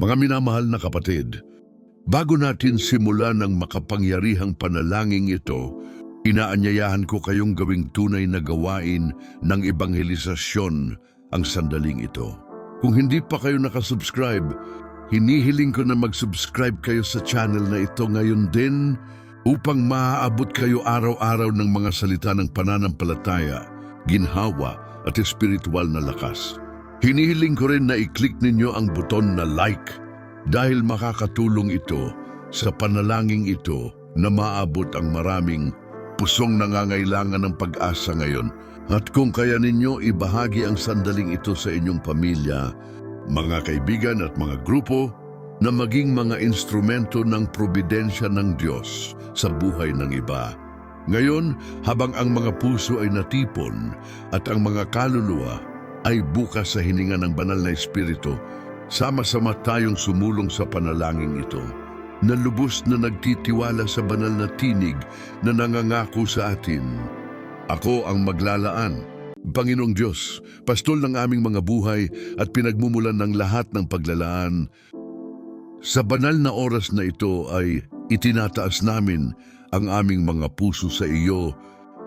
Mga minamahal na kapatid, bago natin simulan ang makapangyarihang panalangin ito, inaanyayahan ko kayong gawing tunay na gawain ng ebanghelisasyon ang sandaling ito. Kung hindi pa kayo nakasubscribe, hinihiling ko na mag-subscribe kayo sa channel na ito ngayon din upang maaabot kayo araw-araw ng mga salita ng pananampalataya, ginhawa at espiritual na lakas. Hinihiling ko rin na i-click ninyo ang buton na like dahil makakatulong ito sa panalangin ito na maabot ang maraming pusong nangangailangan ng pag-asa ngayon. At kung kaya ninyo ibahagi ang sandaling ito sa inyong pamilya, mga kaibigan at mga grupo na maging mga instrumento ng probidensya ng Diyos sa buhay ng iba. Ngayon, habang ang mga puso ay natipon at ang mga kaluluwa ay bukas sa hininga ng banal na espiritu, sama-sama tayong sumulong sa panalangin ito na lubos na nagtitiwala sa banal na tinig na nangangako sa atin. Ako ang maglalaan. Panginoong Diyos, pastol ng aming mga buhay at pinagmumulan ng lahat ng paglalaan. Sa banal na oras na ito ay itinataas namin ang aming mga puso sa iyo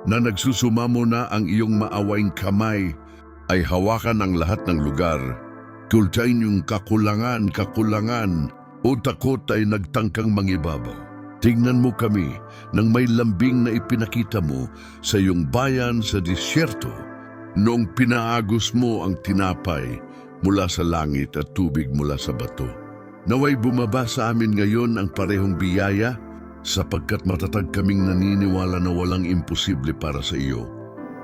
na nagsusumamo na ang iyong maawaing kamay ay hawakan ang lahat ng lugar. Kultayin yung kakulangan, kakulangan o takot ay nagtangkang mangibabaw. Tingnan mo kami nang may lambing na ipinakita mo sa iyong bayan sa disyerto noong pinaagos mo ang tinapay mula sa langit at tubig mula sa bato. Naway bumaba sa amin ngayon ang parehong biyaya sapagkat matatag kaming naniniwala na walang imposible para sa iyo.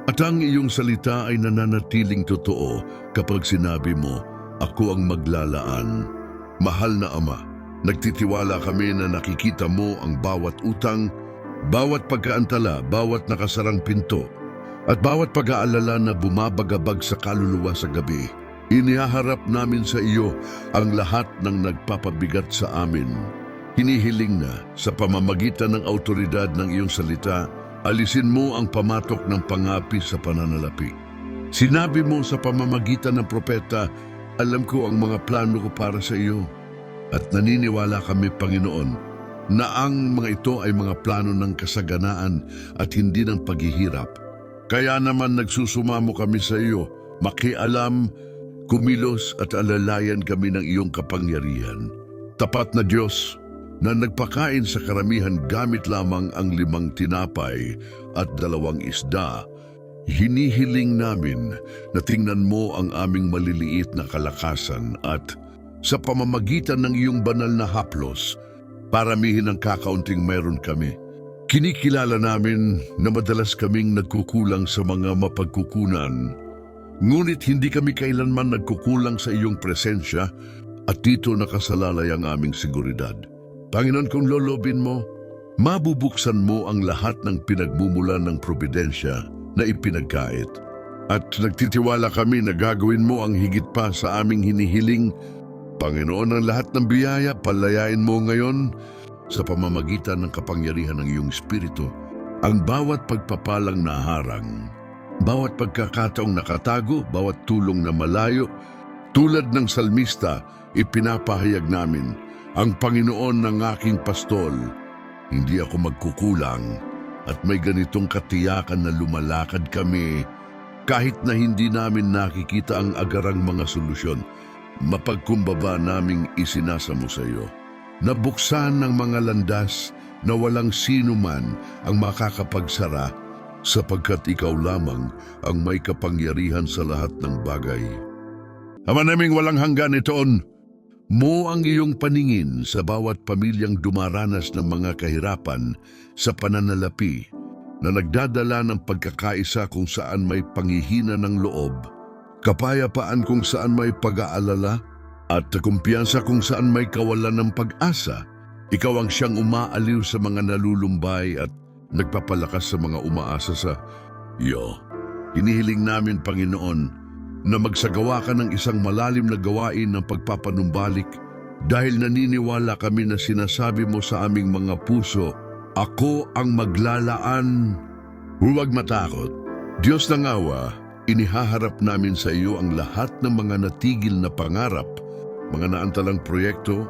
At ang iyong salita ay nananatiling totoo kapag sinabi mo, Ako ang maglalaan. Mahal na Ama, nagtitiwala kami na nakikita mo ang bawat utang, bawat pagkaantala, bawat nakasarang pinto, at bawat pag-aalala na bumabagabag sa kaluluwa sa gabi. Inihaharap namin sa iyo ang lahat ng nagpapabigat sa amin. Hinihiling na sa pamamagitan ng autoridad ng iyong salita, alisin mo ang pamatok ng pangapi sa pananalapi. Sinabi mo sa pamamagitan ng propeta, alam ko ang mga plano ko para sa iyo. At naniniwala kami, Panginoon, na ang mga ito ay mga plano ng kasaganaan at hindi ng paghihirap. Kaya naman nagsusumamo kami sa iyo, makialam, kumilos at alalayan kami ng iyong kapangyarihan. Tapat na Diyos, na nagpakain sa karamihan gamit lamang ang limang tinapay at dalawang isda, hinihiling namin na tingnan mo ang aming maliliit na kalakasan at sa pamamagitan ng iyong banal na haplos, paramihin ang kakaunting mayroon kami. Kinikilala namin na madalas kaming nagkukulang sa mga mapagkukunan. Ngunit hindi kami kailanman nagkukulang sa iyong presensya at dito nakasalalay ang aming seguridad. Panginoon, kung lolobin mo, mabubuksan mo ang lahat ng pinagmumulan ng probidensya na ipinagkait. At nagtitiwala kami na gagawin mo ang higit pa sa aming hinihiling. Panginoon, ang lahat ng biyaya, palayain mo ngayon sa pamamagitan ng kapangyarihan ng iyong Espiritu ang bawat pagpapalang naharang, bawat pagkakataong nakatago, bawat tulong na malayo, tulad ng salmista, ipinapahayag namin, ang Panginoon ng aking pastol, hindi ako magkukulang at may ganitong katiyakan na lumalakad kami kahit na hindi namin nakikita ang agarang mga solusyon, mapagkumbaba naming isinasa mo sa iyo. Nabuksan ng mga landas na walang sino man ang makakapagsara sapagkat ikaw lamang ang may kapangyarihan sa lahat ng bagay. Ama naming walang hanggan itoon, mo ang iyong paningin sa bawat pamilyang dumaranas ng mga kahirapan sa pananalapi na nagdadala ng pagkakaisa kung saan may pangihina ng loob, kapayapaan kung saan may pag-aalala, at kumpiyansa kung saan may kawalan ng pag-asa. Ikaw ang siyang umaaliw sa mga nalulumbay at nagpapalakas sa mga umaasa sa iyo. Hinihiling namin, Panginoon, na magsagawa ka ng isang malalim na gawain ng pagpapanumbalik dahil naniniwala kami na sinasabi mo sa aming mga puso, Ako ang maglalaan. Huwag matakot. Diyos ng awa, inihaharap namin sa iyo ang lahat ng mga natigil na pangarap mga naantalang proyekto,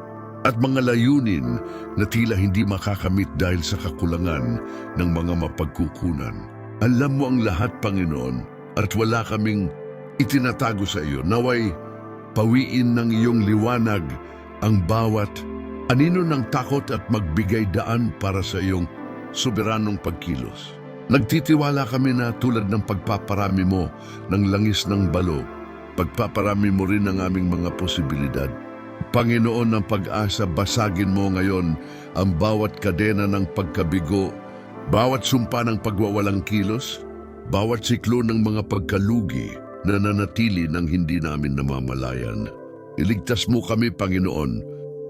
at mga layunin na tila hindi makakamit dahil sa kakulangan ng mga mapagkukunan. Alam mo ang lahat, Panginoon, at wala kaming itinatago sa iyo. Naway, pawiin ng iyong liwanag ang bawat anino ng takot at magbigay daan para sa iyong soberanong pagkilos. Nagtitiwala kami na tulad ng pagpaparami mo ng langis ng balo, pagpaparami mo rin ang aming mga posibilidad. Panginoon ng pag-asa, basagin mo ngayon ang bawat kadena ng pagkabigo, bawat sumpa ng pagwawalang kilos, bawat siklo ng mga pagkalugi na nanatili ng hindi namin namamalayan. Iligtas mo kami, Panginoon,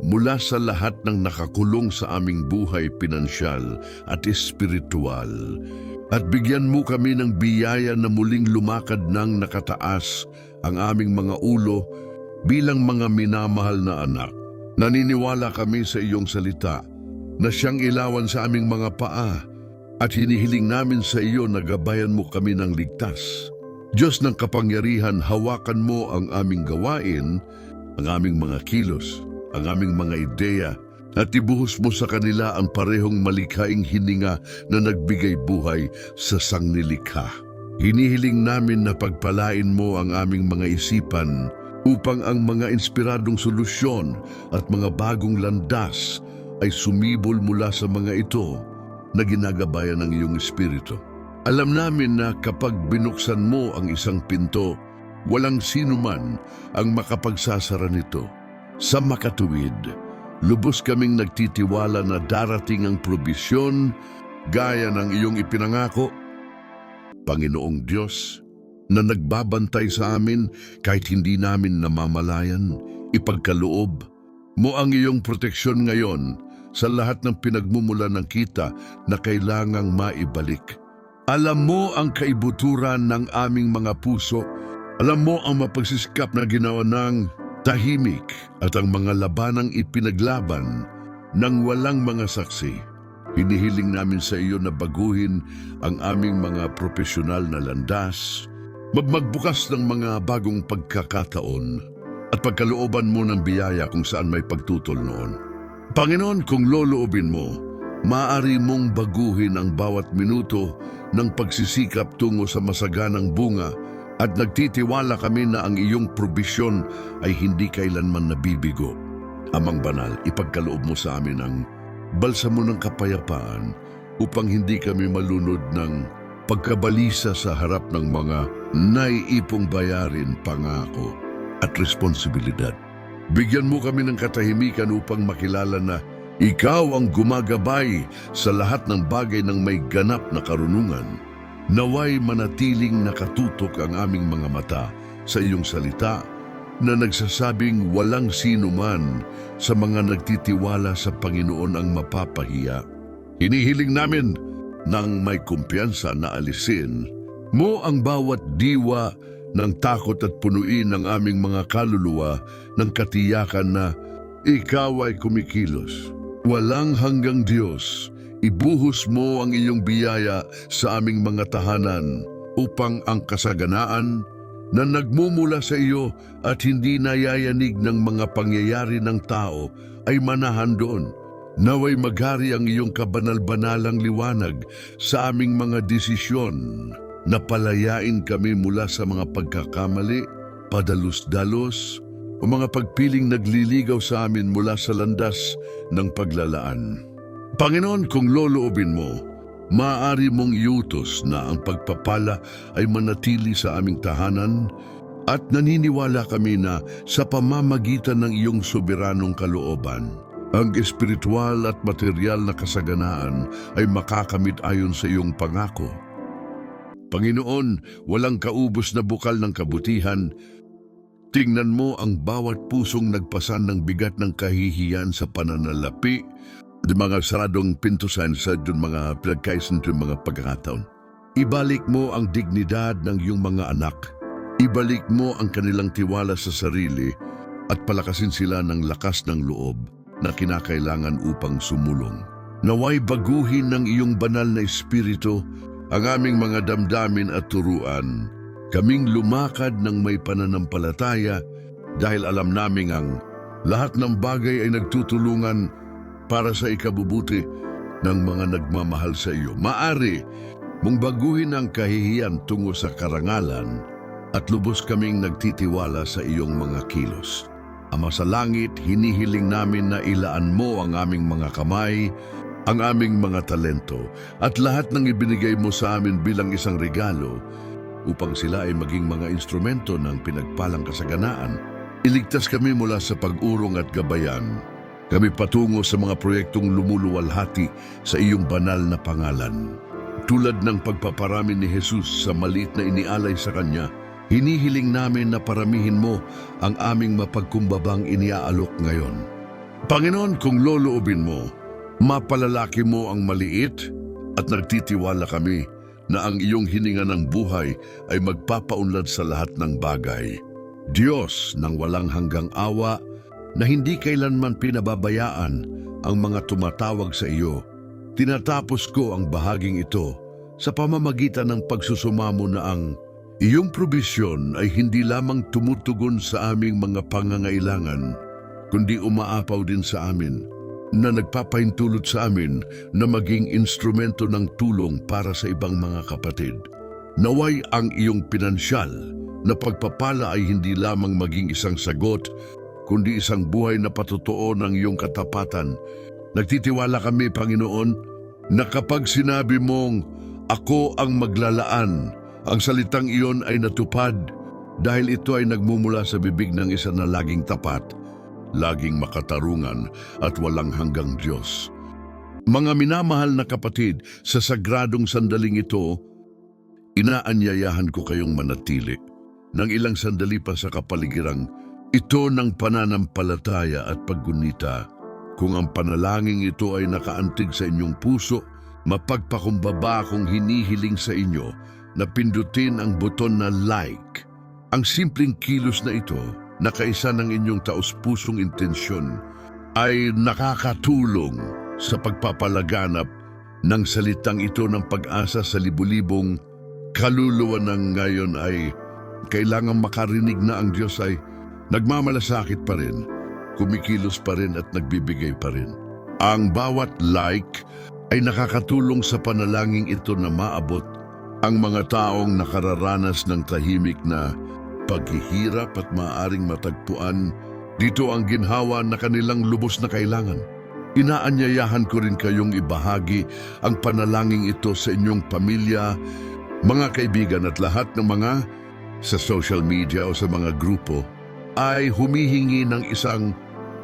mula sa lahat ng nakakulong sa aming buhay pinansyal at espiritual. At bigyan mo kami ng biyaya na muling lumakad ng nakataas ang aming mga ulo bilang mga minamahal na anak. Naniniwala kami sa iyong salita na siyang ilawan sa aming mga paa at hinihiling namin sa iyo na gabayan mo kami ng ligtas. Diyos ng kapangyarihan, hawakan mo ang aming gawain, ang aming mga kilos, ang aming mga ideya, at ibuhos mo sa kanila ang parehong malikhaing hininga na nagbigay buhay sa sangnilikha. Hinihiling namin na pagpalain mo ang aming mga isipan upang ang mga inspiradong solusyon at mga bagong landas ay sumibol mula sa mga ito na ginagabayan ng iyong espiritu. Alam namin na kapag binuksan mo ang isang pinto, walang sino man ang makapagsasara nito. Sa makatuwid, lubos kaming nagtitiwala na darating ang probisyon gaya ng iyong ipinangako. Panginoong Diyos, na nagbabantay sa amin kahit hindi namin namamalayan, ipagkaloob mo ang iyong proteksyon ngayon sa lahat ng pinagmumula ng kita na kailangang maibalik. Alam mo ang kaibuturan ng aming mga puso. Alam mo ang mapagsisikap na ginawa ng tahimik at ang mga labanang ipinaglaban ng walang mga saksi. Hinihiling namin sa iyo na baguhin ang aming mga profesional na landas, magmagbukas ng mga bagong pagkakataon at pagkalooban mo ng biyaya kung saan may pagtutol noon. Panginoon, kung loloobin mo, maaari mong baguhin ang bawat minuto ng pagsisikap tungo sa masaganang bunga at nagtitiwala kami na ang iyong probisyon ay hindi kailanman nabibigo. Amang banal, ipagkaloob mo sa amin ang balsamo ng kapayapaan upang hindi kami malunod ng pagkabalisa sa harap ng mga naiipong bayarin pangako at responsibilidad. Bigyan mo kami ng katahimikan upang makilala na ikaw ang gumagabay sa lahat ng bagay ng may ganap na karunungan. Naway manatiling nakatutok ang aming mga mata sa iyong salita na nagsasabing walang sino man sa mga nagtitiwala sa Panginoon ang mapapahiya. Hinihiling namin nang may kumpiyansa na alisin mo ang bawat diwa ng takot at punuin ng aming mga kaluluwa ng katiyakan na ikaw ay kumikilos. Walang hanggang Diyos, ibuhos mo ang iyong biyaya sa aming mga tahanan upang ang kasaganaan na nagmumula sa iyo at hindi nayayanig ng mga pangyayari ng tao ay manahan doon. Naway maghari ang iyong kabanal-banalang liwanag sa aming mga desisyon. Napalayain kami mula sa mga pagkakamali, padalus-dalos, o mga pagpiling nagliligaw sa amin mula sa landas ng paglalaan. Panginoon, kung loloobin mo, maaari mong iutos na ang pagpapala ay manatili sa aming tahanan at naniniwala kami na sa pamamagitan ng iyong soberanong kalooban, ang espiritual at material na kasaganaan ay makakamit ayon sa iyong pangako. Panginoon, walang kaubos na bukal ng kabutihan. Tingnan mo ang bawat pusong nagpasan ng bigat ng kahihiyan sa pananalapi, di mga saradong pintusan sa dun mga pinagkaisan dun mga pagkakataon. Ibalik mo ang dignidad ng iyong mga anak. Ibalik mo ang kanilang tiwala sa sarili at palakasin sila ng lakas ng loob na kinakailangan upang sumulong. Naway baguhin ng iyong banal na espiritu ang aming mga damdamin at turuan. Kaming lumakad ng may pananampalataya dahil alam naming ang Lahat ng bagay ay nagtutulungan para sa ikabubuti ng mga nagmamahal sa iyo. Maari mong baguhin ang kahihiyan tungo sa karangalan at lubos kaming nagtitiwala sa iyong mga kilos. Ama sa langit, hinihiling namin na ilaan mo ang aming mga kamay, ang aming mga talento, at lahat ng ibinigay mo sa amin bilang isang regalo upang sila ay maging mga instrumento ng pinagpalang kasaganaan. Iligtas kami mula sa pag-urong at gabayan. Kami patungo sa mga proyektong lumuluwalhati sa iyong banal na pangalan. Tulad ng pagpaparami ni Jesus sa maliit na inialay sa Kanya, hinihiling namin na paramihin mo ang aming mapagkumbabang iniaalok ngayon. Panginoon, kung loloobin mo, mapalalaki mo ang maliit at nagtitiwala kami na ang iyong hininga ng buhay ay magpapaunlad sa lahat ng bagay. Diyos ng walang hanggang awa na hindi kailanman pinababayaan ang mga tumatawag sa iyo, tinatapos ko ang bahaging ito sa pamamagitan ng pagsusumamo na ang iyong probisyon ay hindi lamang tumutugon sa aming mga pangangailangan, kundi umaapaw din sa amin na nagpapahintulot sa amin na maging instrumento ng tulong para sa ibang mga kapatid. Naway ang iyong pinansyal na pagpapala ay hindi lamang maging isang sagot, kundi isang buhay na patotoo ng iyong katapatan. Nagtitiwala kami, Panginoon, na kapag sinabi mong, Ako ang maglalaan, ang salitang iyon ay natupad dahil ito ay nagmumula sa bibig ng isa na laging tapat, laging makatarungan at walang hanggang Diyos. Mga minamahal na kapatid, sa sagradong sandaling ito, inaanyayahan ko kayong manatili ng ilang sandali pa sa kapaligirang ito ng pananampalataya at paggunita. Kung ang panalangin ito ay nakaantig sa inyong puso, mapagpakumbaba akong hinihiling sa inyo na pindutin ang buton na like. Ang simpleng kilos na ito, na kaisa ng inyong taus-pusong intensyon, ay nakakatulong sa pagpapalaganap ng salitang ito ng pag-asa sa libu-libong kaluluwa ng ngayon ay kailangan makarinig na ang Diyos ay nagmamalasakit pa rin, kumikilos pa rin at nagbibigay pa rin. Ang bawat like ay nakakatulong sa panalangin ito na maabot ang mga taong nakararanas ng tahimik na paghihirap at maaring matagpuan dito ang ginhawa na kanilang lubos na kailangan. Inaanyayahan ko rin kayong ibahagi ang panalangin ito sa inyong pamilya, mga kaibigan at lahat ng mga sa social media o sa mga grupo ay humihingi ng isang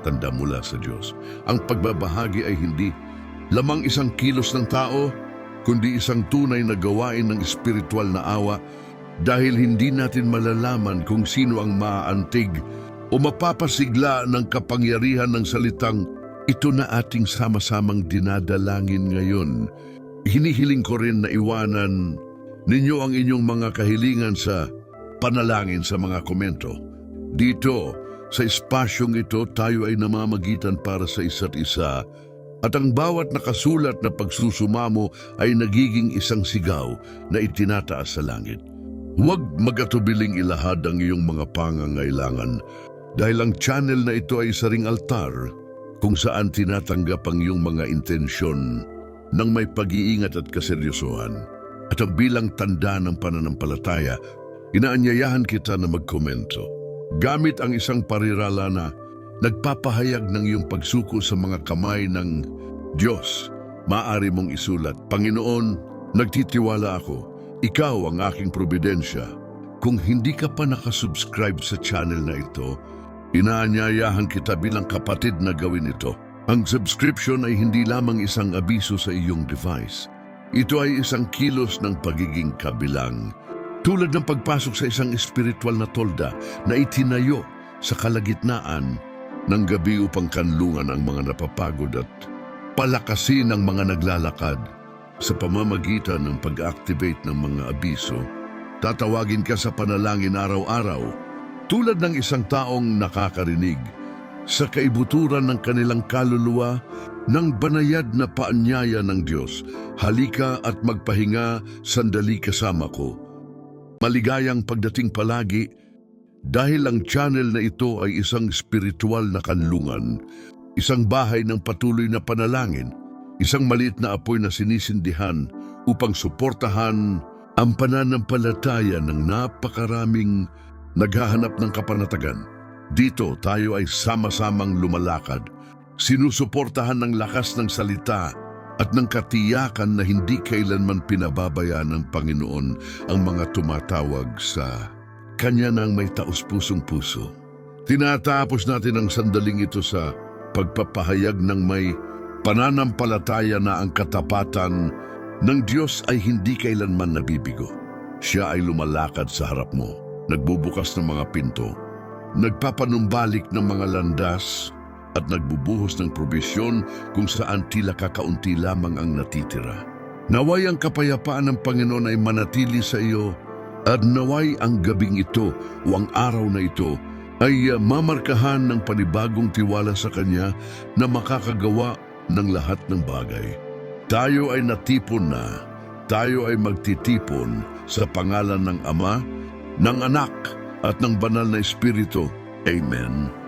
tanda mula sa Diyos. Ang pagbabahagi ay hindi lamang isang kilos ng tao, kundi isang tunay na gawain ng espiritual na awa dahil hindi natin malalaman kung sino ang maaantig o mapapasigla ng kapangyarihan ng salitang ito na ating sama-samang dinadalangin ngayon. Hinihiling ko rin na iwanan ninyo ang inyong mga kahilingan sa panalangin sa mga komento. Dito, sa espasyong ito, tayo ay namamagitan para sa isa't isa at ang bawat nakasulat na pagsusumamo ay nagiging isang sigaw na itinataas sa langit. Huwag magatubiling ilahad ang iyong mga pangangailangan dahil ang channel na ito ay isa ring altar kung saan tinatanggap ang iyong mga intensyon ng may pag-iingat at kaseryosohan. At ang bilang tanda ng pananampalataya, inaanyayahan kita na magkomento. Gamit ang isang parirala na nagpapahayag ng iyong pagsuko sa mga kamay ng Diyos, maaari mong isulat, Panginoon, nagtitiwala ako, ikaw ang aking probidensya. Kung hindi ka pa nakasubscribe sa channel na ito, inaanyayahan kita bilang kapatid na gawin ito. Ang subscription ay hindi lamang isang abiso sa iyong device. Ito ay isang kilos ng pagiging kabilang. Tulad ng pagpasok sa isang espiritual na tolda na itinayo sa kalagitnaan ng gabi upang kanlungan ang mga napapagod at palakasin ang mga naglalakad sa pamamagitan ng pag-activate ng mga abiso. Tatawagin ka sa panalangin araw-araw tulad ng isang taong nakakarinig sa kaibuturan ng kanilang kaluluwa ng banayad na paanyaya ng Diyos. Halika at magpahinga, sandali kasama ko. Maligayang pagdating palagi Dahil ang channel na ito ay isang spiritual na kanlungan, isang bahay ng patuloy na panalangin, isang maliit na apoy na sinisindihan upang suportahan ang pananampalataya ng napakaraming naghahanap ng kapanatagan. Dito tayo ay sama-samang lumalakad, sinusuportahan ng lakas ng salita at ng katiyakan na hindi kailanman pinababayaan ng Panginoon ang mga tumatawag sa Kanya ng may taus-pusong puso. Tinatapos natin ang sandaling ito sa pagpapahayag ng may pananampalataya na ang katapatan ng Diyos ay hindi kailanman nabibigo. Siya ay lumalakad sa harap mo, nagbubukas ng mga pinto, nagpapanumbalik ng mga landas at nagbubuhos ng probisyon kung saan tila kakaunti lamang ang natitira. Naway ang kapayapaan ng Panginoon ay manatili sa iyo at naway ang gabing ito o ang araw na ito ay uh, mamarkahan ng panibagong tiwala sa Kanya na makakagawa ng lahat ng bagay. Tayo ay natipon na, tayo ay magtitipon sa pangalan ng Ama, ng Anak at ng Banal na Espiritu. Amen.